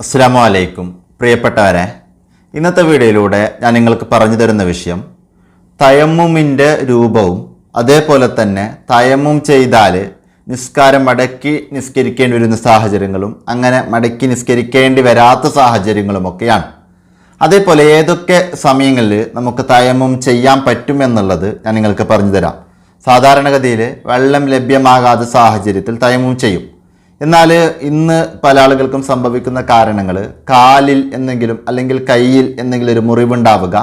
അസ്സാമു അലൈക്കും പ്രിയപ്പെട്ടവരെ ഇന്നത്തെ വീഡിയോയിലൂടെ ഞാൻ നിങ്ങൾക്ക് പറഞ്ഞു തരുന്ന വിഷയം തയമ്മുമിന്റെ രൂപവും അതേപോലെ തന്നെ തയമ്മും ചെയ്താൽ നിസ്കാരം മടക്കി നിസ്കരിക്കേണ്ടി വരുന്ന സാഹചര്യങ്ങളും അങ്ങനെ മടക്കി നിസ്കരിക്കേണ്ടി വരാത്ത സാഹചര്യങ്ങളുമൊക്കെയാണ് അതേപോലെ ഏതൊക്കെ സമയങ്ങളിൽ നമുക്ക് തയമ്മും ചെയ്യാൻ പറ്റുമെന്നുള്ളത് ഞാൻ നിങ്ങൾക്ക് പറഞ്ഞു തരാം. സാധാരണഗതിയിൽ വെള്ളം ലഭ്യമാകാത്ത സാഹചര്യത്തിൽ തയമ്മും ചെയ്യും. എന്നാൽ ഇന്ന് പല ആളുകൾക്കും സംഭവിക്കുന്ന കാരണങ്ങൾ കാലിൽ എന്തെങ്കിലും അല്ലെങ്കിൽ കയ്യിൽ എന്തെങ്കിലും ഒരു മുറിവുണ്ടാവുക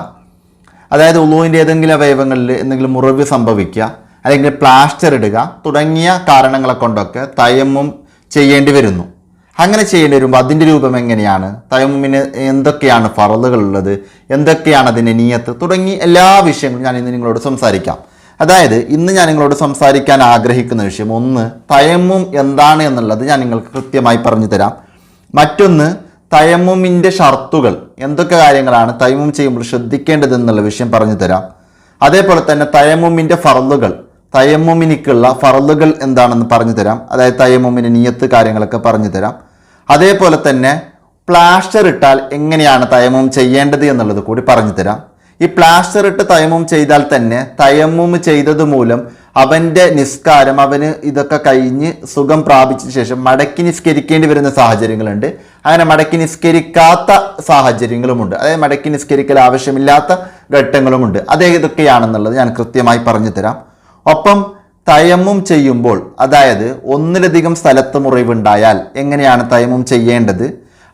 അതായത് ഉളുവിന്റെ ഏതെങ്കിലും അവയവങ്ങളിൽ എന്തെങ്കിലും മുറിവ് സംഭവിക്കുക അല്ലെങ്കിൽ പ്ലാസ്റ്റർ ഇടുക തുടങ്ങിയ കാരണങ്ങളെ കൊണ്ടൊക്കെ തയമ്മും ചെയ്യേണ്ടി വരുന്നു. അങ്ങനെ ചെയ്യേണ്ടി വരുമ്പോൾ അതിന്റെ രൂപം എങ്ങനെയാണ്? തയമ്മിന് എന്തൊക്കെയാണ് ഫറലുകളുള്ളത് എന്തൊക്കെയാണ് അതിന്റെ നീയത്ത്? തുടങ്ങി എല്ലാ വിഷയങ്ങളും ഞാൻ ഇന്ന് നിങ്ങളോട് സംസാരിക്കാം. അതായത് ഇന്ന് ഞാൻ നിങ്ങളോട് സംസാരിക്കാൻ ആഗ്രഹിക്കുന്ന വിഷയം ഒന്ന് തയമ്മും എന്താണ് എന്നുള്ളത് ഞാൻ നിങ്ങൾക്ക് കൃത്യമായി പറഞ്ഞു തരാം. മറ്റൊന്ന് തയമ്മുമിന്റെ ഷർത്തുകൾ. എന്തൊക്കെ കാര്യങ്ങളാണ് തയമ്മും ചെയ്യുമ്പോൾ ശ്രദ്ധിക്കേണ്ടത് എന്നുള്ള വിഷയം പറഞ്ഞു തരാം. അതേപോലെ തന്നെ തയമ്മുമിന്റെ ഫറലുകൾ തയമ്മുമിനിക്കുള്ള ഫറലുകൾ എന്താണെന്ന് പറഞ്ഞു തരാം. അതായത് തയമ്മുമിന് നിയത്ത് കാര്യങ്ങളൊക്കെ പറഞ്ഞു തരാം. അതേപോലെ തന്നെ പ്ലാസ്റ്റർ ഇട്ടാൽ എങ്ങനെയാണ് തയമം ചെയ്യേണ്ടത് എന്നുള്ളത് കൂടി പറഞ്ഞു തരാം. ഈ പ്ലാസ്റ്റർ ഇട്ട് തയമും ചെയ്താൽ തന്നെ തയമ്മും ചെയ്തത് മൂലം അവന്റെ നിസ്കാരം അവന് ഇതൊക്കെ കഴിഞ്ഞ് സുഖം പ്രാപിച്ച ശേഷം മടക്കി നിസ്കരിക്കേണ്ടി വരുന്ന സാഹചര്യങ്ങളുണ്ട്. അങ്ങനെ മടക്കി നിസ്കരിക്കാത്ത സാഹചര്യങ്ങളുമുണ്ട്. അതായത് മടക്കി നിസ്കരിക്കൽ ആവശ്യമില്ലാത്ത ഘട്ടങ്ങളുമുണ്ട്. അത് ഏതൊക്കെയാണെന്നുള്ളത് ഞാൻ കൃത്യമായി പറഞ്ഞു തരാം ഒപ്പം തയമ്മും ചെയ്യുമ്പോൾ അതായത് ഒന്നിലധികം സ്ഥലത്ത് മുറിവുണ്ടായാൽ എങ്ങനെയാണ് തയമ്മും ചെയ്യേണ്ടത്?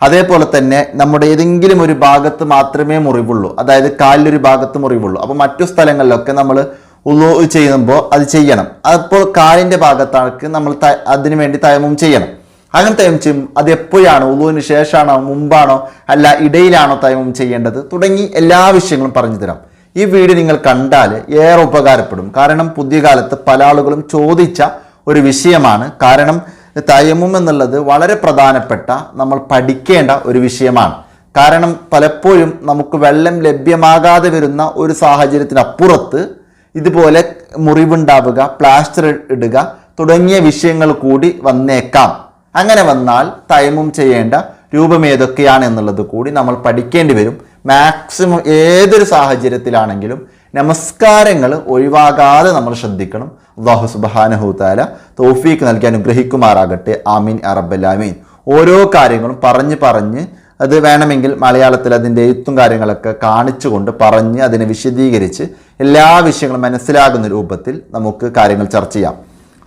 അതേപോലെ തന്നെ നമ്മുടെ ഏതെങ്കിലും ഒരു ഭാഗത്ത് മാത്രമേ മുറിവുള്ളൂ. അതായത് കാലിലൊരു ഭാഗത്ത് മുറിവുള്ളൂ. അപ്പോൾ മറ്റു സ്ഥലങ്ങളിലൊക്കെ നമ്മൾ ഉള്ളു ചെയ്യുമ്പോൾ അത് ചെയ്യണം. അപ്പോൾ കാലിന്റെ ഭാഗത്താണെങ്കിൽ നമ്മൾ അതിനു വേണ്ടി തയമും ചെയ്യണം. അങ്ങനെ തയമം ചെയ്യും അത് എപ്പോഴാണോ? ഉളുവിന് ശേഷമാണോ മുമ്പാണോ? അല്ല ഇടയിലാണോ തയമും ചെയ്യേണ്ടത്? തുടങ്ങി എല്ലാ വിഷയങ്ങളും പറഞ്ഞു തരാം. ഈ വീഡിയോ നിങ്ങൾ കണ്ടാൽ ഏറെ ഉപകാരപ്പെടും. കാരണം പുതിയ കാലത്ത് പല ആളുകളും ചോദിച്ച ഒരു വിഷയമാണ്. കാരണം തയമ്മും എന്നുള്ളത് വളരെ പ്രധാനപ്പെട്ട നമ്മൾ പഠിക്കേണ്ട ഒരു വിഷയമാണ്. കാരണം പലപ്പോഴും നമുക്ക് വെള്ളം ലഭ്യമാകാതെ വരുന്ന ഒരു സാഹചര്യത്തിനപ്പുറത്ത് ഇതുപോലെ മുറിവുണ്ടാവുക പ്ലാസ്റ്റർ ഇടുക തുടങ്ങിയ വിഷയങ്ങൾ കൂടി വന്നേക്കാം. അങ്ങനെ വന്നാൽ തയമ്മും ചെയ്യേണ്ട രൂപം ഏതൊക്കെയാണ് എന്നുള്ളത് കൂടി നമ്മൾ പഠിക്കേണ്ടി വരും. മാക്സിമം ഏതൊരു സാഹചര്യത്തിലാണെങ്കിലും നമസ്കാരങ്ങൾ ഒഴിവാകാതെ നമ്മൾ ശ്രദ്ധിക്കണം. അള്ളാഹു സുബാനഹുത്താല തോഫീക്ക് നൽകി അനുഗ്രഹിക്കുമാറാകട്ടെ. ആമീൻ അറബല്ലാമീൻ ഓരോ കാര്യങ്ങളും പറഞ്ഞ് പറഞ്ഞ് അത് വേണമെങ്കിൽ മലയാളത്തിൽ അതിന്റെ എഴുത്തും കാര്യങ്ങളൊക്കെ കാണിച്ചുകൊണ്ട് പറഞ്ഞ് അതിനെ വിശദീകരിച്ച് എല്ലാ വിഷയങ്ങളും മനസ്സിലാകുന്ന രൂപത്തിൽ നമുക്ക് കാര്യങ്ങൾ ചർച്ച ചെയ്യാം.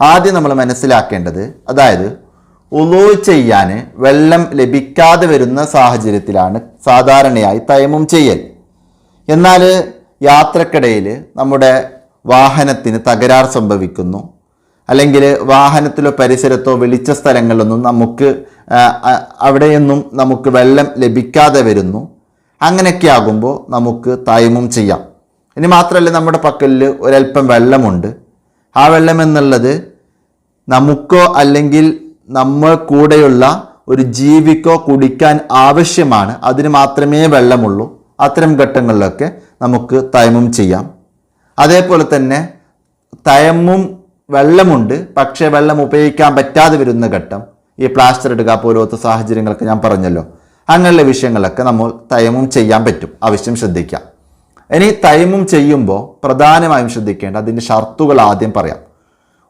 ആദ്യം നമ്മൾ മനസ്സിലാക്കേണ്ടത് അതായത് ഉളൂ ചെയ്യാൻ വെള്ളം ലഭിക്കാതെ വരുന്ന സാഹചര്യത്തിലാണ് സാധാരണയായി തയമം ചെയ്യൽ. എന്നാൽ യാത്രക്കിടയിൽ നമ്മുടെ വാഹനത്തിന് തകരാർ സംഭവിക്കുന്നു. അല്ലെങ്കിൽ വാഹനത്തിലോ പരിസരത്തോ വിളിച്ച സ്ഥലങ്ങളിലൊന്നും നമുക്ക് അവിടെയൊന്നും നമുക്ക് വെള്ളം ലഭിക്കാതെ വരുന്നു. അങ്ങനെയൊക്കെ ആകുമ്പോൾ നമുക്ക് തൈമും ചെയ്യാം. ഇനി മാത്രമല്ല നമ്മുടെ പക്കലിൽ ഒരല്പം വെള്ളമുണ്ട്. ആ വെള്ളം എന്നുള്ളത് നമുക്കോ അല്ലെങ്കിൽ നമ്മൾ കൂടെയുള്ള ഒരു ജീവിക്കോ കുടിക്കാൻ ആവശ്യമാണ്. അതിന് മാത്രമേ വെള്ളമുള്ളൂ. അത്തരം ഘട്ടങ്ങളിലൊക്കെ നമുക്ക് തയമും ചെയ്യാം. അതേപോലെ തന്നെ തയമ്മും വെള്ളമുണ്ട്. പക്ഷേ വെള്ളം ഉപയോഗിക്കാൻ പറ്റാതെ വരുന്ന ഘട്ടം ഈ പ്ലാസ്റ്റർ ഇടുക പോലത്തെ സാഹചര്യങ്ങളൊക്കെ ഞാൻ പറഞ്ഞല്ലോ. അങ്ങനെയുള്ള വിഷയങ്ങളൊക്കെ നമ്മൾ തയമും ചെയ്യാൻ പറ്റും. ആവശ്യം ശ്രദ്ധിക്കാം ഇനി തയമും ചെയ്യുമ്പോൾ പ്രധാനമായും ശ്രദ്ധിക്കേണ്ട അതിന്റെ ഷർത്തുകൾ ആദ്യം പറയാം.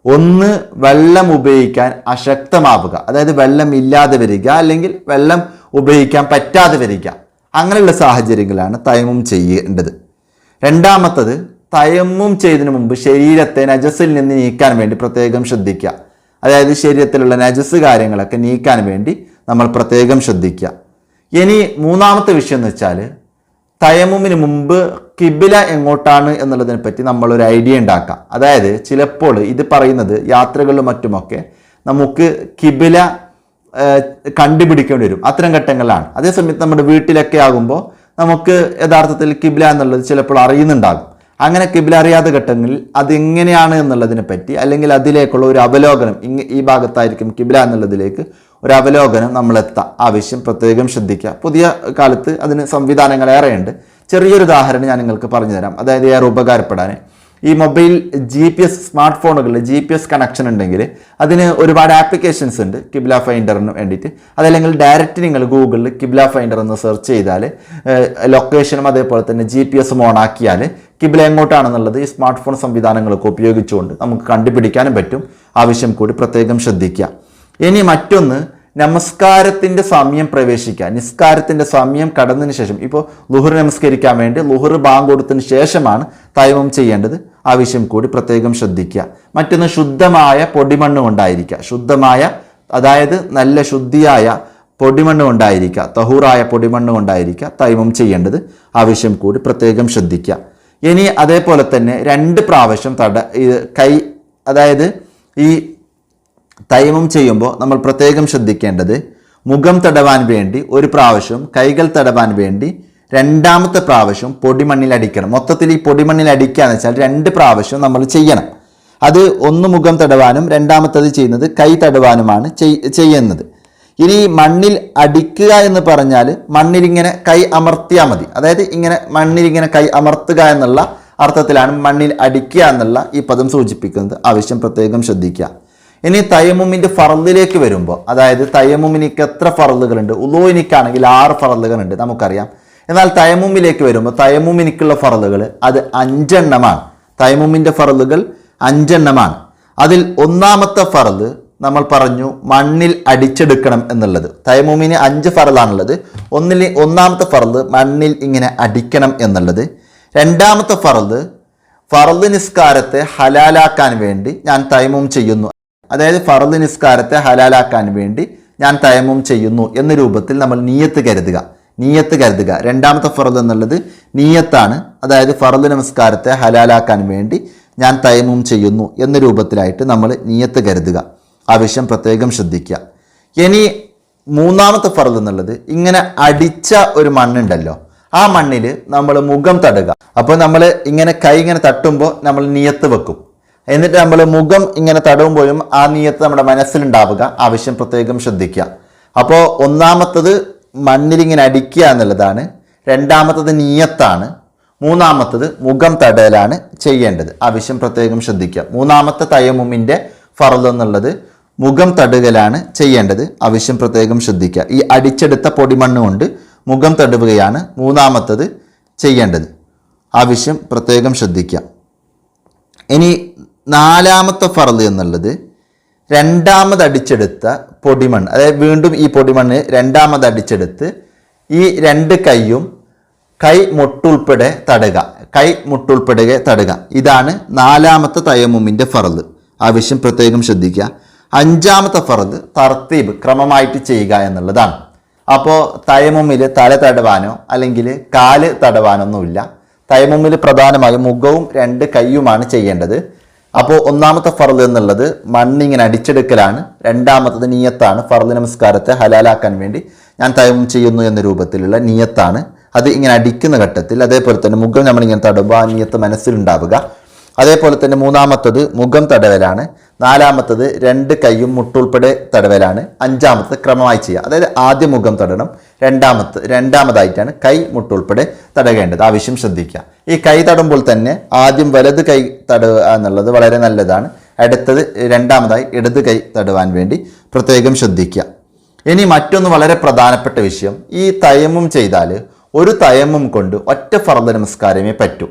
ഒന്ന് വെള്ളം ഉപയോഗിക്കാൻ അശക്തമാവുക. അതായത് വെള്ളം ഇല്ലാതെ വരിക അല്ലെങ്കിൽ വെള്ളം ഉപയോഗിക്കാൻ പറ്റാതെ വരിക. അങ്ങനെയുള്ള സാഹചര്യങ്ങളാണ് തയമും ചെയ്യേണ്ടത്. രണ്ടാമത്തത് തയമ്മും ചെയ്തതിന് മുമ്പ് ശരീരത്തെ നജസ്സിൽ നിന്ന് നീക്കാൻ വേണ്ടി പ്രത്യേകം ശ്രദ്ധിക്കുക. അതായത് ശരീരത്തിലുള്ള നജസ് കാര്യങ്ങളൊക്കെ നീക്കാൻ വേണ്ടി നമ്മൾ പ്രത്യേകം ശ്രദ്ധിക്കുക. ഇനി മൂന്നാമത്തെ വിഷയം എന്ന് വെച്ചാൽ തയമുമിന് മുമ്പ് കിബില എങ്ങോട്ടാണ് എന്നുള്ളതിനെ പറ്റി നമ്മളൊരു ഐഡിയ ഉണ്ടാക്കാം. അതായത് ചിലപ്പോൾ ഇത് പറയുന്നത് യാത്രകളിലും മറ്റുമൊക്കെ നമുക്ക് കിബില കണ്ടുപിടിക്കേണ്ടി വരും. അത്തരം ഘട്ടങ്ങളിലാണ്. അതേസമയത്ത് നമ്മുടെ വീട്ടിലൊക്കെ ആകുമ്പോൾ നമുക്ക് യഥാർത്ഥത്തിൽ കിബില എന്നുള്ളത് ചിലപ്പോൾ അറിയുന്നുണ്ടാകും. അങ്ങനെ കിബില അറിയാത്ത ഘട്ടങ്ങളിൽ അതെങ്ങനെയാണ് എന്നുള്ളതിനെ പറ്റി അല്ലെങ്കിൽ അതിലേക്കുള്ള ഒരു അവലോകനം ഇങ് ഈ ഭാഗത്തായിരിക്കും കിബില എന്നുള്ളതിലേക്ക് ഒരു അവലോകനം നമ്മൾ എത്താം ആവശ്യം പ്രത്യേകം ശ്രദ്ധിക്കുക. പുതിയ കാലത്ത് അതിന് സംവിധാനങ്ങൾ ഏറെയുണ്ട്. ചെറിയൊരു ഉദാഹരണം ഞാൻ നിങ്ങൾക്ക് പറഞ്ഞു തരാം അതായത് ഏറെ ഉപകാരപ്പെടാൻ. ഈ mobile G P S smart ഫോണുകളിൽ ജി പി എസ് കണക്ഷൻ ഉണ്ടെങ്കിൽ അതിന് ഒരുപാട് ആപ്ലിക്കേഷൻസ് ഉണ്ട്. കിബ്ല ഫൈൻഡറിന് വേണ്ടിയിട്ട്. അതല്ലെങ്കിൽ ഡയറക്റ്റ് നിങ്ങൾ ഗൂഗിളിൽ കിബ്ല ഫൈൻഡർ എന്ന് സെർച്ച് ചെയ്താൽ ലൊക്കേഷനും അതേപോലെ തന്നെ ജി പി എസും ഓണാക്കിയാൽ കിബ്ല എങ്ങോട്ടാണെന്നുള്ളത് ഈ സ്മാർട്ട് ഫോൺ സംവിധാനങ്ങളൊക്കെ ഉപയോഗിച്ചുകൊണ്ട് നമുക്ക് കണ്ടുപിടിക്കാനും പറ്റും. ആവശ്യം കൂടി പ്രത്യേകം ശ്രദ്ധിക്കുക. ഇനി മറ്റൊന്ന് നമസ്കാരത്തിന്റെ സമയം പ്രവേശിക്കുക. നിസ്കാരത്തിന്റെ സമയം കടന്നതിന് ശേഷം ഇപ്പോൾ ലുഹർ നമസ്കരിക്കാൻ വേണ്ടി ലുഹർ ബാങ്ക് കൊടുത്തതിന് ശേഷമാണ് തൈമം ചെയ്യേണ്ടത്. ആവശ്യം കൂടി പ്രത്യേകം ശ്രദ്ധിക്കുക. മറ്റൊന്ന് ശുദ്ധമായ പൊടിമണ്ണ് കൊണ്ടായിരിക്കുക ശുദ്ധമായ അതായത് നല്ല ശുദ്ധിയായ പൊടിമണ്ണ് കൊണ്ടായിരിക്കുക തഹൂറായ പൊടിമണ്ണ് കൊണ്ടായിരിക്കുക തൈമം ചെയ്യേണ്ടത് ആവശ്യം കൂടി പ്രത്യേകം ശ്രദ്ധിക്കുക. ഇനി അതേപോലെ തന്നെ രണ്ട് പ്രാവശ്യം തട കൈ അതായത് ഈ തൈമം ചെയ്യുമ്പോൾ നമ്മൾ പ്രത്യേകം ശ്രദ്ധിക്കേണ്ടത് മുഖം തടവാൻ വേണ്ടി ഒരു പ്രാവശ്യം കൈകൾ തടവാൻ വേണ്ടി രണ്ടാമത്തെ പ്രാവശ്യം പൊടിമണ്ണിൽ അടിക്കണം മൊത്തത്തിൽ ഈ പൊടിമണ്ണിൽ അടിക്കുക എന്ന് വെച്ചാൽ രണ്ട് പ്രാവശ്യം നമ്മൾ ചെയ്യണം. അത് ഒന്ന് മുഖം തടവാനും രണ്ടാമത്തത് ചെയ്യുന്നത് കൈ തടവാനുമാണ് ചെയ്യുന്നത്. ഇനി മണ്ണിൽ അടിക്കുക എന്ന് പറഞ്ഞാൽ മണ്ണിലിങ്ങനെ കൈ അമർത്തിയാൽ മതി. അതായത് ഇങ്ങനെ മണ്ണിലിങ്ങനെ കൈ അമർത്തുക എന്നുള്ള അർത്ഥത്തിലാണ് മണ്ണിൽ അടിക്കുക എന്നുള്ള ഈ പദം സൂചിപ്പിക്കുന്നത്. ആവശ്യം പ്രത്യേകം ശ്രദ്ധിക്കുക. ഇനി തയമുമിന്റെ ഫറലിലേക്ക് വരുമ്പോൾ അതായത് തയമുമിനിക്ക് എത്ര ഫറലുകളുണ്ട്. ഉലോയിനിക്കാണെങ്കിൽ ആറ് ഫറലുകളുണ്ട്. നമുക്കറിയാം. എന്നാൽ തയമുമിലേക്ക് വരുമ്പോൾ തയമുമിനിക്കുള്ള ഫറലുകൾ അത് അഞ്ചെണ്ണമാണ്. തയമുമിന്റെ ഫറലുകൾ അഞ്ചെണ്ണമാണ്. അതിൽ ഒന്നാമത്തെ ഫറൽ നമ്മൾ പറഞ്ഞു മണ്ണിൽ അടിച്ചെടുക്കണം എന്നുള്ളത്. തയമുമിന് അഞ്ച് ഫറലാണുള്ളത് ഒന്നിൽ ഒന്നാമത്തെ ഫറൽ മണ്ണിൽ ഇങ്ങനെ അടിക്കണം എന്നുള്ളത്. രണ്ടാമത്തെ ഫറൽ ഫറൽ നിസ്കാരത്തെ ഹലാലാക്കാൻ വേണ്ടി ഞാൻ തൈമും ചെയ്യുന്നു. അതായത് ഫറൽ നിസ്കാരത്തെ ഹലാലാക്കാൻ വേണ്ടി ഞാൻ തയമ്മം ചെയ്യുന്നു എന്ന രൂപത്തിൽ നമ്മൾ നീയത്ത് കരുതുക. നീയത്ത് കരുതുക. രണ്ടാമത്തെ ഫറദ് എന്നുള്ളത് നീയത്താണ്. അതായത് ഫറദ് നമസ്കാരത്തെ ഹലാലാക്കാൻ വേണ്ടി ഞാൻ തയമും ചെയ്യുന്നു എന്ന രൂപത്തിലായിട്ട് നമ്മൾ നീയത്ത് കരുതുക. ആവശ്യം പ്രത്യേകം ശ്രദ്ധിക്കുക. ഇനി മൂന്നാമത്തെ ഫറദ് എന്നുള്ളത് ഇങ്ങനെ അടിച്ച ഒരു മണ്ണുണ്ടല്ലോ. ആ മണ്ണിൽ നമ്മൾ മുഖം തടുക. അപ്പോൾ നമ്മൾ ഇങ്ങനെ കൈ ഇങ്ങനെ തട്ടുമ്പോൾ നമ്മൾ നീയത്ത് വെക്കും. എന്നിട്ട് നമ്മൾ മുഖം ഇങ്ങനെ തടവുമ്പോഴും ആ നീയത്ത് നമ്മുടെ മനസ്സിലുണ്ടാവുക. ആവശ്യം പ്രത്യേകം ശ്രദ്ധിക്കുക. അപ്പോൾ ഒന്നാമത്തത് മണ്ണിലിങ്ങനെ അടിക്കുക എന്നുള്ളതാണ്. രണ്ടാമത്തത് നീയത്താണ്. മൂന്നാമത്തത് മുഖം തടയലാണ് ചെയ്യേണ്ടത്. ആവശ്യം പ്രത്യേകം ശ്രദ്ധിക്കുക. മൂന്നാമത്തെ തയമുമിന്റെ ഫറൽ എന്നുള്ളത് മുഖം തടുകലാണ് ചെയ്യേണ്ടത്. ആവശ്യം പ്രത്യേകം ശ്രദ്ധിക്കുക. ഈ അടിച്ചെടുത്ത പൊടിമണ്ണ് കൊണ്ട് മുഖം തടുവുകയാണ് മൂന്നാമത്തത് ചെയ്യേണ്ടത്. ആവശ്യം പ്രത്യേകം ശ്രദ്ധിക്കുക. ഇനി നാലാമത്തെ ഫറൽ എന്നുള്ളത് രണ്ടാമത് അടിച്ചെടുത്ത പൊടിമണ്ണ് അതായത് വീണ്ടും ഈ പൊടിമണ്ണ് രണ്ടാമത് അടിച്ചെടുത്ത് ഈ രണ്ട് കൈയും കൈ മുട്ടുൾപ്പെടെ തടുക കൈ മുട്ടുൾപ്പെടുക തടുക. ഇതാണ് നാലാമത്തെ തയമുമിന്റെ ഫറദ്. ആവശ്യം പ്രത്യേകം ശ്രദ്ധിക്കുക. അഞ്ചാമത്തെ ഫറദ് തർത്തീബ് ക്രമമായിട്ട് ചെയ്യുക എന്നുള്ളതാണ്. അപ്പോൾ തയമുമ്മിൽ തല തടവാനോ അല്ലെങ്കിൽ കാൽ തടവാനൊന്നുമില്ല. തയമുമ്മിൽ പ്രധാനമായും മുഖവും രണ്ട് കൈയുമാണ് ചെയ്യേണ്ടത്. അപ്പോൾ ഒന്നാമത്തെ ഫറൽ എന്നുള്ളത് മണ്ണിങ്ങനെ അടിച്ചെടുക്കലാണ്. രണ്ടാമത്തത് നീയത്താണ്. ഫറൽ നമസ്കാരത്തെ ഹലാലാക്കാൻ വേണ്ടി ഞാൻ തൈമം ചെയ്യുന്നു എന്ന രൂപത്തിലുള്ള നീയത്താണ്. അത് ഇങ്ങനെ അടിക്കുന്ന ഘട്ടത്തിൽ അതേപോലെ തന്നെ മുകൾ നമ്മളിങ്ങനെ തടുമ്പോൾ ആ നീയത്ത് മനസ്സിലുണ്ടാവുക. അതേപോലെ തന്നെ മൂന്നാമത്തത് മുഖം തടവലാണ്. നാലാമത്തത് രണ്ട് കൈയും മുട്ടുൾപ്പെടെ തടവലാണ്. അഞ്ചാമത്തത് ക്രമമായി ചെയ്യുക. അതായത് ആദ്യം മുഖം തടണം. രണ്ടാമത്തെ രണ്ടാമതായിട്ടാണ് കൈ മുട്ടുൾപ്പെടെ തടകേണ്ടത്. ആവശ്യം ശ്രദ്ധിക്കുക. ഈ കൈ തടുമ്പോൾ തന്നെ ആദ്യം വലത് കൈ തടുക എന്നുള്ളത് വളരെ നല്ലതാണ്. അടുത്തത് രണ്ടാമതായി ഇടത് കൈ തടുവാൻ വേണ്ടി പ്രത്യേകം ശ്രദ്ധിക്കുക. ഇനി മറ്റൊന്ന് വളരെ പ്രധാനപ്പെട്ട വിഷയം. ഈ തയമും ചെയ്താൽ ഒരു തയമും കൊണ്ട് ഒറ്റ ഫർദ് നമസ്കാരമേ പറ്റൂ.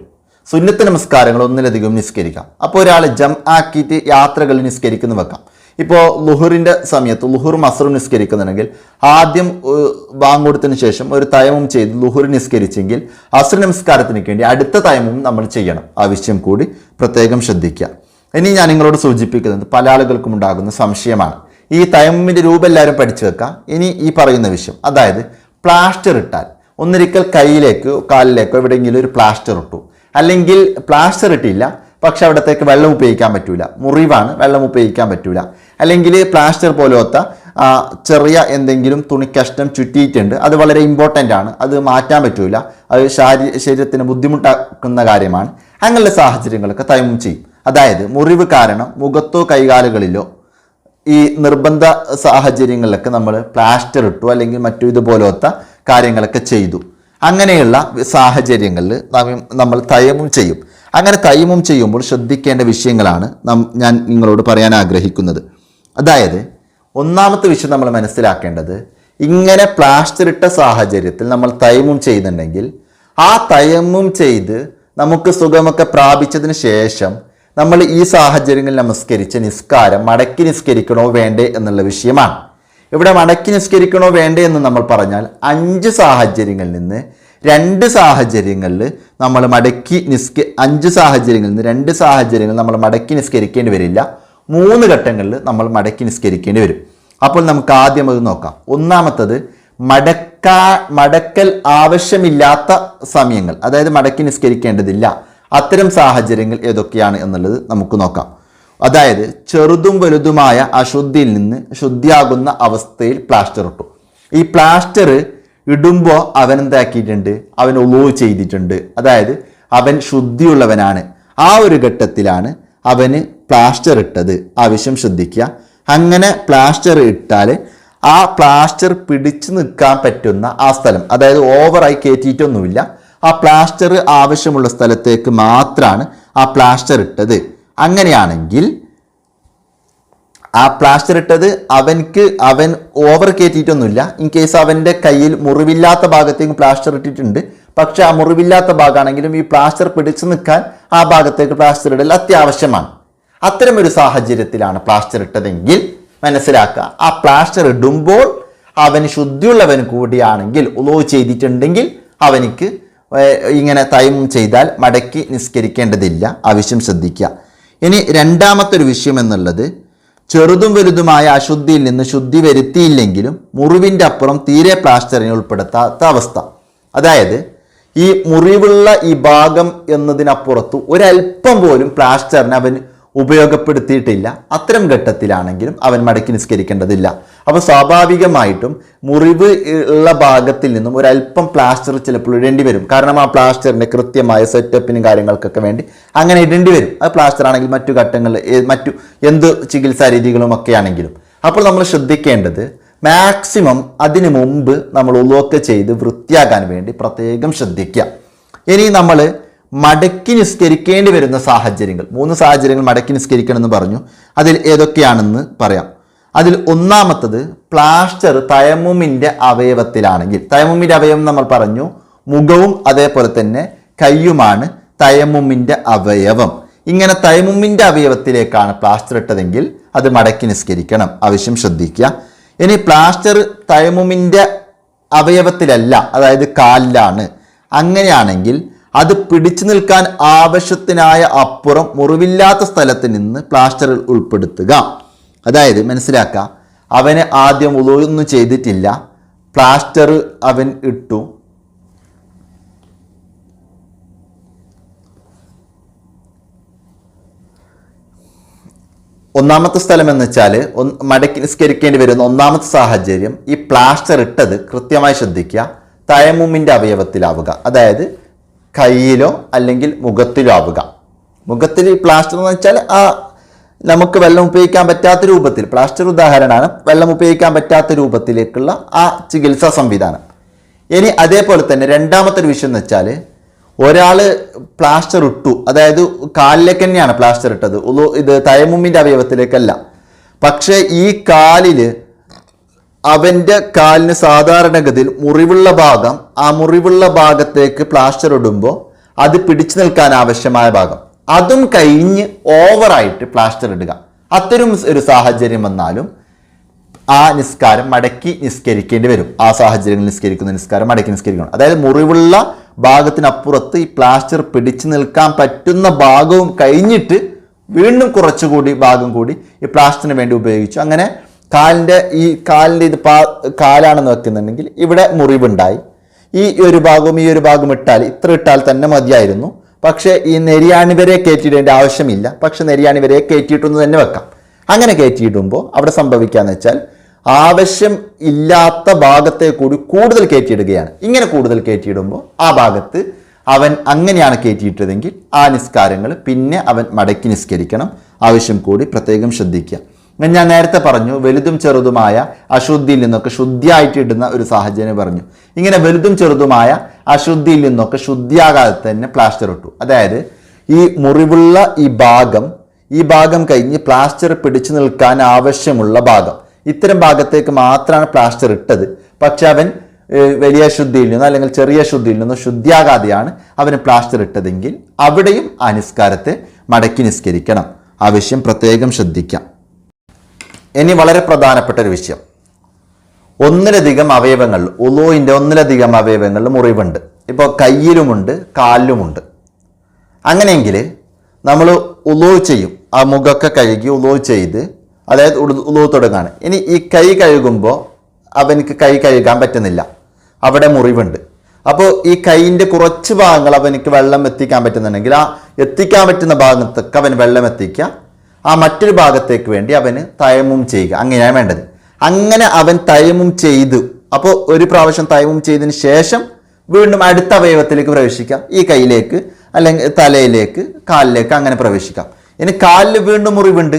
സുന്നത്ത് നമസ്കാരങ്ങൾ ഒന്നിലധികം നിസ്കരിക്കാം. അപ്പോൾ ഒരാൾ ജം ആക്കിയിട്ട് യാത്രകൾ നിസ്കരിക്കുന്നു വെക്കാം. ഇപ്പോൾ ലുഹുറിന്റെ സമയത്ത് ലുഹുർ മസറും നിസ്കരിക്കുന്നുണ്ടെങ്കിൽ ആദ്യം ബാങ്ക് ശേഷം ഒരു തയമും ചെയ്ത് ലുഹുർ നിസ്കരിച്ചെങ്കിൽ അസുർ നമസ്കാരത്തിന് വേണ്ടി അടുത്ത തയമും നമ്മൾ ചെയ്യണം. ആവശ്യം കൂടി പ്രത്യേകം ശ്രദ്ധിക്കുക. ഇനി ഞാൻ നിങ്ങളോട് സൂചിപ്പിക്കുന്നത് പല ആളുകൾക്കും ഉണ്ടാകുന്ന സംശയമാണ്. ഈ തയമ്മിന്റെ രൂപം എല്ലാവരും പഠിച്ചു വെക്കാം. ഇനി ഈ പറയുന്ന വിഷയം അതായത് പ്ലാസ്റ്റർ ഇട്ടാൽ ഒന്നിരിക്കൽ കയ്യിലേക്കോ കാലിലേക്കോ എവിടെയെങ്കിലും ഒരു പ്ലാസ്റ്റർ ഇട്ടു. അല്ലെങ്കിൽ പ്ലാസ്റ്റർ ഇട്ടില്ല പക്ഷെ അവിടത്തേക്ക് വെള്ളം ഉപയോഗിക്കാൻ പറ്റൂല. മുറിവാണ് വെള്ളം ഉപയോഗിക്കാൻ പറ്റൂല. അല്ലെങ്കിൽ പ്ലാസ്റ്റർ പോലത്തെ ചെറിയ എന്തെങ്കിലും തുണിക്കഷ്ടം ചുറ്റിയിട്ടുണ്ട്. അത് വളരെ ഇമ്പോർട്ടന്റ് ആണ്. അത് മാറ്റാൻ പറ്റൂല. അത് ശാരീ ശരീരത്തിന് ബുദ്ധിമുട്ടാക്കുന്ന കാര്യമാണ്. അങ്ങനെയുള്ള സാഹചര്യങ്ങളൊക്കെ തൈമം ചെയ്യും. അതായത് മുറിവ് കാരണം മുഖത്തോ കൈകാലുകളിലോ ഈ നിർബന്ധ സാഹചര്യങ്ങളിലൊക്കെ നമ്മൾ പ്ലാസ്റ്റർ ഇട്ടു അല്ലെങ്കിൽ മറ്റു ഇതുപോലത്തെ കാര്യങ്ങളൊക്കെ ചെയ്തു. അങ്ങനെയുള്ള സാഹചര്യങ്ങളിൽ നമ്മൾ തയമും ചെയ്യും. അങ്ങനെ തയമും ചെയ്യുമ്പോൾ ശ്രദ്ധിക്കേണ്ട വിഷയങ്ങളാണ് ഞാൻ നിങ്ങളോട് പറയാൻ ആഗ്രഹിക്കുന്നത്. അതായത് ഒന്നാമത്തെ വിഷയം നമ്മൾ മനസ്സിലാക്കേണ്ടത് ഇങ്ങനെ പ്ലാസ്റ്റർ ഇട്ട സാഹചര്യത്തിൽ നമ്മൾ തൈമും ചെയ്യുന്നുണ്ടെങ്കിൽ ആ തയമ്മും ചെയ്ത് നമുക്ക് സുഖമൊക്കെ പ്രാപിച്ചതിന് ശേഷം നമ്മൾ ഈ സാഹചര്യങ്ങളിൽ നമസ്കരിച്ച് നിസ്കാരം മടക്കി നിസ്കരിക്കണോ വേണ്ടേ എന്നുള്ള വിഷയമാണ്. ഇവിടെ മടക്കി നിസ്കരിക്കണോ വേണ്ടേ എന്ന് നമ്മൾ പറഞ്ഞാൽ അഞ്ച് സാഹചര്യങ്ങളിൽ നിന്ന് രണ്ട് സാഹചര്യങ്ങളിൽ നമ്മൾ മടക്കി നിസ്ക അഞ്ച് സാഹചര്യങ്ങളിൽ നിന്ന് രണ്ട് സാഹചര്യങ്ങൾ നമ്മൾ മടക്കി നിസ്കരിക്കേണ്ടി വരില്ല. മൂന്ന് ഘട്ടങ്ങളിൽ നമ്മൾ മടക്കി നിസ്കരിക്കേണ്ടി വരും. അപ്പോൾ നമുക്ക് ആദ്യം അത് നോക്കാം. ഒന്നാമത്തത് മടക്കാ മടക്കൽ ആവശ്യമില്ലാത്ത സമയങ്ങൾ അതായത് മടക്കി നിസ്കരിക്കേണ്ടതില്ല. അത്തരം സാഹചര്യങ്ങൾ ഏതൊക്കെയാണ് എന്നുള്ളത് നമുക്ക് നോക്കാം. അതായത് ചെറുതും വലുതുമായ അശുദ്ധിയിൽ നിന്ന് ശുദ്ധിയാകുന്ന അവസ്ഥയിൽ പ്ലാസ്റ്റർ ഇട്ടു. ഈ പ്ലാസ്റ്റർ ഇടുമ്പോൾ അവൻ എന്താക്കിയിട്ടുണ്ട്? അവൻ ഒളിവ് ചെയ്തിട്ടുണ്ട്. അതായത് അവൻ ശുദ്ധിയുള്ളവനാണ്. ആ ഒരു ഘട്ടത്തിലാണ് അവന് പ്ലാസ്റ്റർ ഇട്ടത്. ആവശ്യം ശ്രദ്ധിക്കുക അങ്ങനെ പ്ലാസ്റ്റർ ഇട്ടാൽ ആ പ്ലാസ്റ്റർ പിടിച്ചു നിൽക്കാൻ പറ്റുന്ന ആ സ്ഥലം അതായത് ഓവറായി കയറ്റിയിട്ടൊന്നുമില്ല ആ പ്ലാസ്റ്റർ ആവശ്യമുള്ള സ്ഥലത്തേക്ക് മാത്രമാണ് ആ പ്ലാസ്റ്റർ ഇട്ടത്. അങ്ങനെയാണെങ്കിൽ ആ പ്ലാസ്റ്റർ ഇട്ടത് അവൻക്ക് അവൻ ഓവർ കയറ്റിയിട്ടൊന്നുമില്ല ഇൻ കേസ് അവന്റെ കയ്യിൽ മുറിവില്ലാത്ത ഭാഗത്തേക്ക് പ്ലാസ്റ്റർ ഇട്ടിട്ടുണ്ട്. പക്ഷേ ആ മുറിവില്ലാത്ത ഭാഗമാണെങ്കിലും ഈ പ്ലാസ്റ്റർ പിടിച്ചു നിൽക്കാൻ ആ ഭാഗത്തേക്ക് പ്ലാസ്റ്റർ ഇടൽ അത്യാവശ്യമാണ്. അത്തരം ഒരു സാഹചര്യത്തിലാണ് പ്ലാസ്റ്റർ ഇട്ടതെങ്കിൽ മനസ്സിലാക്കുക ആ പ്ലാസ്റ്റർ ഇടുമ്പോൾ അവൻ ശുദ്ധിയുള്ളവൻ കൂടിയാണെങ്കിൽ ഉളവ് ചെയ്തിട്ടുണ്ടെങ്കിൽ അവനിക്ക് ഇങ്ങനെ തൈമം ചെയ്താൽ മടക്കി നിസ്കരിക്കേണ്ടതില്ല. ആവശ്യം ശ്രദ്ധിക്കുക. ഇനി രണ്ടാമത്തെ ഒരു വിഷയം എന്നുള്ളത് ചെറുതും വലുതുമായ അശുദ്ധിയിൽ നിന്ന് ശുദ്ധി വരുത്തിയില്ലെങ്കിലും മുറിവിന്റെ അപ്പുറം തീരെ പ്ലാസ്റ്ററിനെ ഉൾപ്പെടുത്താത്ത അവസ്ഥ. അതായത് ഈ മുറിവുള്ള ഈ ഭാഗം എന്നതിനപ്പുറത്ത് ഒരല്പം പോലും പ്ലാസ്റ്ററിനെ അവൻ ഉപയോഗപ്പെടുത്തിയിട്ടില്ല. അത്തരം ഘട്ടത്തിലാണെങ്കിലും അവൻ മടക്കി നിസ്കരിക്കേണ്ടതില്ല. അപ്പോൾ സ്വാഭാവികമായിട്ടും മുറിവ് ഉള്ള ഭാഗത്തിൽ നിന്നും ഒരല്പം പ്ലാസ്റ്റർ ചിലപ്പോൾ ഇടേണ്ടി വരും. കാരണം ആ പ്ലാസ്റ്ററിന്റെ കൃത്യമായ സെറ്റപ്പിനും കാര്യങ്ങൾക്കൊക്കെ വേണ്ടി അങ്ങനെ ഇടേണ്ടി വരും. അത് പ്ലാസ്റ്റർ ആണെങ്കിൽ മറ്റു ഘട്ടങ്ങൾ മറ്റു എന്ത് ചികിത്സാ രീതികളും ഒക്കെ ആണെങ്കിലും. അപ്പോൾ നമ്മൾ ശ്രദ്ധിക്കേണ്ടത് മാക്സിമം അതിനു മുമ്പ് നമ്മൾ ഉള്ളൊക്കെ ചെയ്ത് വൃത്തിയാക്കാൻ വേണ്ടി പ്രത്യേകം ശ്രദ്ധിക്കുക. ഇനി നമ്മൾ മടക്കി നിസ്കരിക്കേണ്ടി വരുന്ന സാഹചര്യങ്ങൾ. മൂന്ന് സാഹചര്യങ്ങൾ മടക്കി നിസ്കരിക്കണം എന്ന് പറഞ്ഞു. അതിൽ ഏതൊക്കെയാണെന്ന് പറയാം. അതിൽ ഒന്നാമത്തത് പ്ലാസ്റ്റർ തയമുമിന്റെ അവയവത്തിലാണെങ്കിൽ. തയമുമിന്റെ അവയവം നമ്മൾ പറഞ്ഞു. മുഖവും അതേപോലെ തന്നെ കയ്യുമാണ് തയമുമിന്റെ അവയവം. ഇങ്ങനെ തയമുമിന്റെ അവയവത്തിലേക്കാണ് പ്ലാസ്റ്റർ ഇട്ടതെങ്കിൽ അത് മടക്കി നിസ്കരിക്കണം. ആവശ്യം ശ്രദ്ധിക്കുക. ഇനി പ്ലാസ്റ്റർ തയമുമിന്റെ അവയവത്തിലല്ല അതായത് കാലിലാണ്. അങ്ങനെയാണെങ്കിൽ അത് പിടിച്ചു നിൽക്കാൻ ആവശ്യത്തിനായ അപ്പുറം മുറിവില്ലാത്ത സ്ഥലത്ത് നിന്ന് പ്ലാസ്റ്ററിൽ ഉൾപ്പെടുത്തുക. അതായത് മനസ്സിലാക്കുക അവന് ആദ്യം ഉതൊന്നും ചെയ്തിട്ടില്ല. പ്ലാസ്റ്റർ അവൻ ഇട്ടു. ഒന്നാമത്തെ സ്ഥലം എന്ന് വെച്ചാൽ മടക്കി നിസ്കരിക്കേണ്ടി വരുന്ന ഒന്നാമത്തെ സാഹചര്യം ഈ പ്ലാസ്റ്റർ ഇട്ടത് കൃത്യമായി ശ്രദ്ധിക്കുക തയമുമ്മിന്റെ അവയവത്തിലാവുക. അതായത് കയ്യിലോ അല്ലെങ്കിൽ മുഖത്തിലോ ആവുക. മുഖത്തിൽ ഈ പ്ലാസ്റ്റർ എന്ന് വെച്ചാൽ ആ നമുക്ക് വെള്ളം ഉപയോഗിക്കാൻ പറ്റാത്ത രൂപത്തിൽ പ്ലാസ്റ്റർ ഉദാഹരണമാണ് വെള്ളം ഉപയോഗിക്കാൻ പറ്റാത്ത രൂപത്തിലേക്കുള്ള ആ ചികിത്സാ സംവിധാനം. ഇനി അതേപോലെ തന്നെ രണ്ടാമത്തെ ഒരു വിഷയം എന്ന് വെച്ചാൽ ഒരാൾ പ്ലാസ്റ്റർ ഇട്ടു അതായത് കാലിലേക്ക് തന്നെയാണ് പ്ലാസ്റ്റർ ഇട്ടത്. ഇത് തയമുമ്മിന്റെ അവയവത്തിലേക്കല്ല. പക്ഷേ ഈ കാലിൽ അവന്റെ കാലിന് സാധാരണഗതിയിൽ മുറിവുള്ള ഭാഗം ആ മുറിവുള്ള ഭാഗത്തേക്ക് പ്ലാസ്റ്റർ ഇടുമ്പോൾ അത് പിടിച്ചു നിൽക്കാൻ ആവശ്യമായ ഭാഗം. അതും കഴിഞ്ഞ് ഓവറായിട്ട് പ്ലാസ്റ്റർ ഇടുക. അത്തരം ഒരു സാഹചര്യം വന്നാലും ആ നിസ്കാരം മടക്കി നിസ്കരിക്കേണ്ടി വരും. ആ സാഹചര്യങ്ങളിൽ നിസ്കരിക്കുന്ന നിസ്കാരം മടക്കി നിസ്കരിക്കണം. അതായത് മുറിവുള്ള ഭാഗത്തിനപ്പുറത്ത് ഈ പ്ലാസ്റ്റർ പിടിച്ചു നിൽക്കാൻ പറ്റുന്ന ഭാഗവും കഴിഞ്ഞിട്ട് വീണ്ടും കുറച്ചുകൂടി ഭാഗം കൂടി ഈ പ്ലാസ്റ്ററിന് വേണ്ടി ഉപയോഗിച്ചു. അങ്ങനെ കാലിന്റെ ഈ കാലിന്റെ ഇത് പാ കാലാണെന്ന് വെക്കുന്നുണ്ടെങ്കിൽ ഇവിടെ മുറിവുണ്ടായി. ഈ ഒരു ഭാഗവും ഈ ഒരു ഭാഗം ഇട്ടാൽ ഇത്ര ഇട്ടാൽ തന്നെ മതിയായിരുന്നു. പക്ഷേ ഈ നെരിയാണിവരെ കയറ്റിയിടേണ്ട ആവശ്യമില്ല. പക്ഷെ നെരിയാണിവരെ കയറ്റിയിട്ടൊന്ന് തന്നെ വെക്കാം. അങ്ങനെ കയറ്റിയിടുമ്പോൾ അവിടെ സംഭവിക്കുകയെന്ന് വെച്ചാൽ ആവശ്യം ഇല്ലാത്ത ഭാഗത്തെ കൂടി കൂടുതൽ കയറ്റിയിടുകയാണ്. ഇങ്ങനെ കൂടുതൽ കയറ്റിയിടുമ്പോൾ ആ ഭാഗത്ത് അവൻ അങ്ങനെയാണ് കയറ്റിയിട്ടതെങ്കിൽ ആ നിസ്കാരങ്ങൾ പിന്നെ അവൻ മടക്കി നിസ്കരിക്കണം. ആവശ്യം കൂടി പ്രത്യേകം ശ്രദ്ധിക്കുക. ഞാൻ- നേരത്തെ പറഞ്ഞു വലുതും ചെറുതുമായ അശുദ്ധിയിൽ നിന്നൊക്കെ ശുദ്ധിയായിട്ട് ഇടുന്ന ഒരു സാഹചര്യം പറഞ്ഞു. ഇങ്ങനെ വലുതും ചെറുതുമായ അശുദ്ധിയിൽ നിന്നൊക്കെ ശുദ്ധിയാകാതെ തന്നെ പ്ലാസ്റ്റർ ഇട്ടു. അതായത് ഈ മുറിവുള്ള ഈ ഭാഗം ഈ ഭാഗം കഴിഞ്ഞ് പ്ലാസ്റ്റർ പിടിച്ചു നിൽക്കാൻ ആവശ്യമുള്ള ഭാഗം. ഇത്തരം ഭാഗത്തേക്ക് മാത്രമാണ് പ്ലാസ്റ്റർ ഇട്ടത്. പക്ഷെ അവൻ വലിയ ശുദ്ധിയിൽ നിന്നോ അല്ലെങ്കിൽ ചെറിയ ശുദ്ധിയിൽ നിന്നോ ശുദ്ധിയാകാതെയാണ് അവന് പ്ലാസ്റ്റർ ഇട്ടതെങ്കിൽ അവിടെയും ആ നിസ്കാരത്തെ മടക്കി നിസ്കരിക്കണം. ആവശ്യം പ്രത്യേകം ശ്രദ്ധിക്കാം. ഇനി വളരെ പ്രധാനപ്പെട്ട ഒരു വിഷയം. ഒന്നിലധികം അവയവങ്ങൾ ഉലോയിന്റെ ഒന്നിലധികം അവയവങ്ങൾ മുറിവുണ്ട്. ഇപ്പോൾ കയ്യിലുമുണ്ട് കാലിലുമുണ്ട്. അങ്ങനെയെങ്കിൽ നമ്മൾ ഉലോ ചെയ്യും. ആ മുഖമൊക്കെ കഴുകി ഉലോ ചെയ്ത് അതായത് ഉലോ തുടങ്ങാണ് ഇനി ഈ കൈ കഴുകുമ്പോൾ അവനക്ക് കൈ കഴുകാൻ പറ്റുന്നില്ല. അവിടെ മുറിവുണ്ട്. അപ്പോൾ ഈ കൈയിന്റെ കുറച്ച് ഭാഗങ്ങൾ അവനക്ക് വെള്ളം എത്തിക്കാൻ പറ്റുന്നുണ്ടെങ്കിൽ ആ എത്തിക്കാൻ പറ്റുന്ന ഭാഗത്തൊക്കെ അവൻ വെള്ളം എത്തിക്കുക. ആ മറ്റൊരു ഭാഗത്തേക്ക് വേണ്ടി അവന് തയമും ചെയ്യുക. അങ്ങനെയാണ് വേണ്ടത്. അങ്ങനെ അവൻ തയമും ചെയ്തു. അപ്പോൾ ഒരു പ്രാവശ്യം തയമും ചെയ്തതിന് ശേഷം വീണ്ടും അടുത്ത അവയവത്തിലേക്ക് പ്രവേശിക്കാം. ഈ കൈയിലേക്ക് അല്ലെങ്കിൽ തലയിലേക്ക് കാലിലേക്ക് അങ്ങനെ പ്രവേശിക്കാം. ഇനി കാലിൽ വീണ്ടും മുറിവുണ്ട്.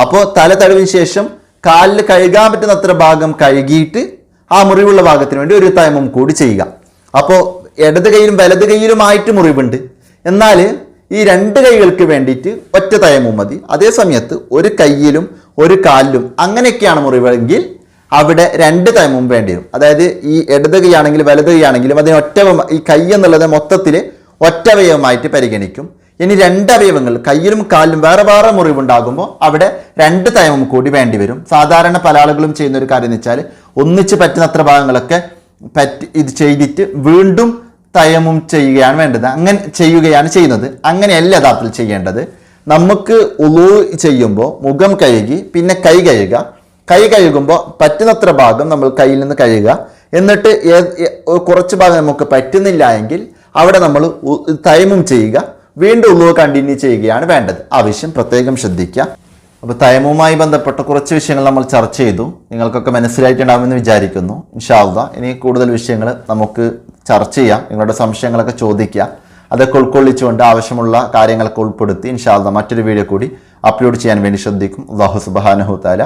അപ്പോൾ തല തടവിന് ശേഷം കാലിൽ കഴുകാൻ പറ്റുന്ന അത്ര ഭാഗം കഴുകിയിട്ട് ആ മുറിവുള്ള ഭാഗത്തിന് വേണ്ടി ഒരു തയമും കൂടി ചെയ്യുക. അപ്പോൾ ഇടത് കൈയിലും വലത് കൈയിലുമായിട്ട് മുറിവുണ്ട്. എന്നാൽ ഈ രണ്ട് കൈകൾക്ക് വേണ്ടിയിട്ട് ഒറ്റ തയമും മതി. അതേ സമയത്ത് ഒരു കയ്യിലും ഒരു കാലിലും അങ്ങനെയൊക്കെയാണ് മുറിവെങ്കിൽ അവിടെ രണ്ട് തയമും വേണ്ടി വരും. അതായത് ഈ ഇടത് കൈയാണെങ്കിലും വലത് കൈയാണെങ്കിലും അതിന് ഒറ്റ ഈ കൈ എന്നുള്ളത് മൊത്തത്തിൽ ഒറ്റവയവമായിട്ട് പരിഗണിക്കും. ഇനി രണ്ട് അവയവങ്ങൾ കയ്യിലും കാലിലും വേറെ വേറെ മുറിവുണ്ടാകുമ്പോൾ അവിടെ രണ്ട് തയമും കൂടി വേണ്ടി വരും. സാധാരണ പല ആളുകളും ചെയ്യുന്ന ഒരു കാര്യം എന്ന് വെച്ചാൽ ഒന്നിച്ച് പറ്റുന്നത്ര ഭാഗങ്ങളൊക്കെ പറ്റി ഇത് ചെയ്തിട്ട് വീണ്ടും തയമും ചെയ്യുകയാണ് വേണ്ടത്. അങ്ങനെ ചെയ്യുകയാണ് ചെയ്യുന്നത്. അങ്ങനെയല്ല യഥാർത്ഥത്തിൽ ചെയ്യേണ്ടത്. നമുക്ക് ഉളു ചെയ്യുമ്പോൾ മുഖം കഴുകി പിന്നെ കൈ കഴുകുക. കൈ കഴുകുമ്പോൾ പറ്റുന്നത്ര ഭാഗം നമ്മൾ കയ്യിൽ നിന്ന് കഴുകുക. എന്നിട്ട് കുറച്ച് ഭാഗം നമുക്ക് പറ്റുന്നില്ല എങ്കിൽ അവിടെ നമ്മൾ തയമും ചെയ്യുക. വീണ്ടും ഉളു കണ്ടിന്യൂ ചെയ്യുകയാണ് വേണ്ടത്. ആവശ്യം പ്രത്യേകം ശ്രദ്ധിക്കുക. അപ്പോൾ തൈമുമായി ബന്ധപ്പെട്ട കുറച്ച് വിഷയങ്ങൾ നമ്മൾ ചർച്ച ചെയ്തു. നിങ്ങൾക്കൊക്കെ മനസ്സിലായിട്ടുണ്ടാവുമെന്ന് വിചാരിക്കുന്നു. ഇൻഷാല്ല ഇനി കൂടുതൽ വിഷയങ്ങൾ നമുക്ക് ചർച്ച ചെയ്യാം നിങ്ങളുടെ സംശയങ്ങളൊക്കെ ചോദിക്കുക അതൊക്കെ ഉൾക്കൊള്ളിച്ചുകൊണ്ട് ആവശ്യമുള്ള കാര്യങ്ങളൊക്കെ ഉൾപ്പെടുത്തി ഇൻഷാല്ല മറ്റൊരു വീഡിയോ കൂടി അപ്ലോഡ് ചെയ്യാൻ വേണ്ടി ശ്രദ്ധിക്കും. അള്ളാഹു സുബാനഹു താല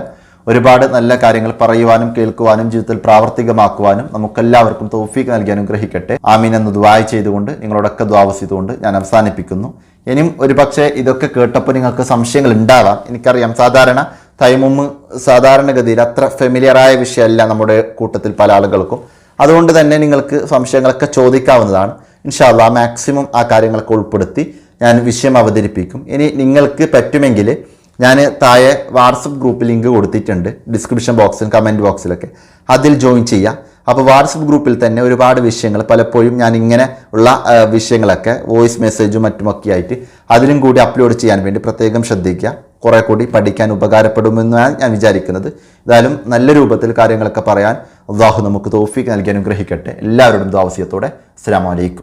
ഒരുപാട് നല്ല കാര്യങ്ങൾ പറയുവാനും കേൾക്കുവാനും ജീവിതത്തിൽ പ്രാവർത്തികമാക്കുവാനും നമുക്കെല്ലാവർക്കും തോഫീക്ക് നൽകി അനുഗ്രഹിക്കട്ടെ. ആമീൻ എന്ന് ദ്വായ ചെയ്തുകൊണ്ട് നിങ്ങളോടൊക്കെ ചെയ്തുകൊണ്ട് ഞാൻ അവസാനിപ്പിക്കുന്നു. ഇനിയും ഒരു പക്ഷേ ഇതൊക്കെ കേട്ടപ്പോൾ നിങ്ങൾക്ക് സംശയങ്ങൾ ഉണ്ടാവാം. എനിക്കറിയാം സാധാരണ തൈമുമ്മ് സാധാരണഗതിയിൽ അത്ര ഫെമിലിയറായ വിഷയമല്ല നമ്മുടെ കൂട്ടത്തിൽ പല ആളുകൾക്കും. അതുകൊണ്ട് തന്നെ നിങ്ങൾക്ക് സംശയങ്ങളൊക്കെ ചോദിക്കാവുന്നതാണ്. ഇൻഷാല്ല മാക്സിമം ആ കാര്യങ്ങളൊക്കെ ഉൾപ്പെടുത്തി ഞാൻ വിഷയം അവതരിപ്പിക്കും. ഇനി നിങ്ങൾക്ക് പറ്റുമെങ്കിൽ ഞാൻ താഴെ വാട്സപ്പ് ഗ്രൂപ്പ് ലിങ്ക് കൊടുത്തിട്ടുണ്ട്. ഡിസ്ക്രിപ്ഷൻ ബോക്സിലും കമന്റ് ബോക്സിലൊക്കെ അതിൽ ജോയിൻ ചെയ്യുക അപ്പോൾ വാട്സപ്പ് ഗ്രൂപ്പിൽ തന്നെ ഒരുപാട് വിഷയങ്ങൾ പലപ്പോഴും ഞാൻ ഇങ്ങനെ ഉള്ള വിഷയങ്ങളൊക്കെ വോയിസ് മെസ്സേജും മറ്റുമൊക്കെ ആയിട്ട് അതിലും കൂടി അപ്ലോഡ് ചെയ്യാൻ വേണ്ടി പ്രത്യേകം ശ്രദ്ധിക്കുക. കുറേ കൂടി പഠിക്കാൻ ഉപകാരപ്പെടുമെന്നാണ് ഞാൻ വിചാരിക്കുന്നത്. ഏതായാലും നല്ല രൂപത്തിൽ കാര്യങ്ങളൊക്കെ പറയാൻ അള്ളാഹു നമുക്ക് തോഫിക്ക് നൽകി അനുഗ്രഹിക്കട്ടെ. എല്ലാവരോടും ദാവസ്യത്തോടെ അസ്സാം വലൈക്കും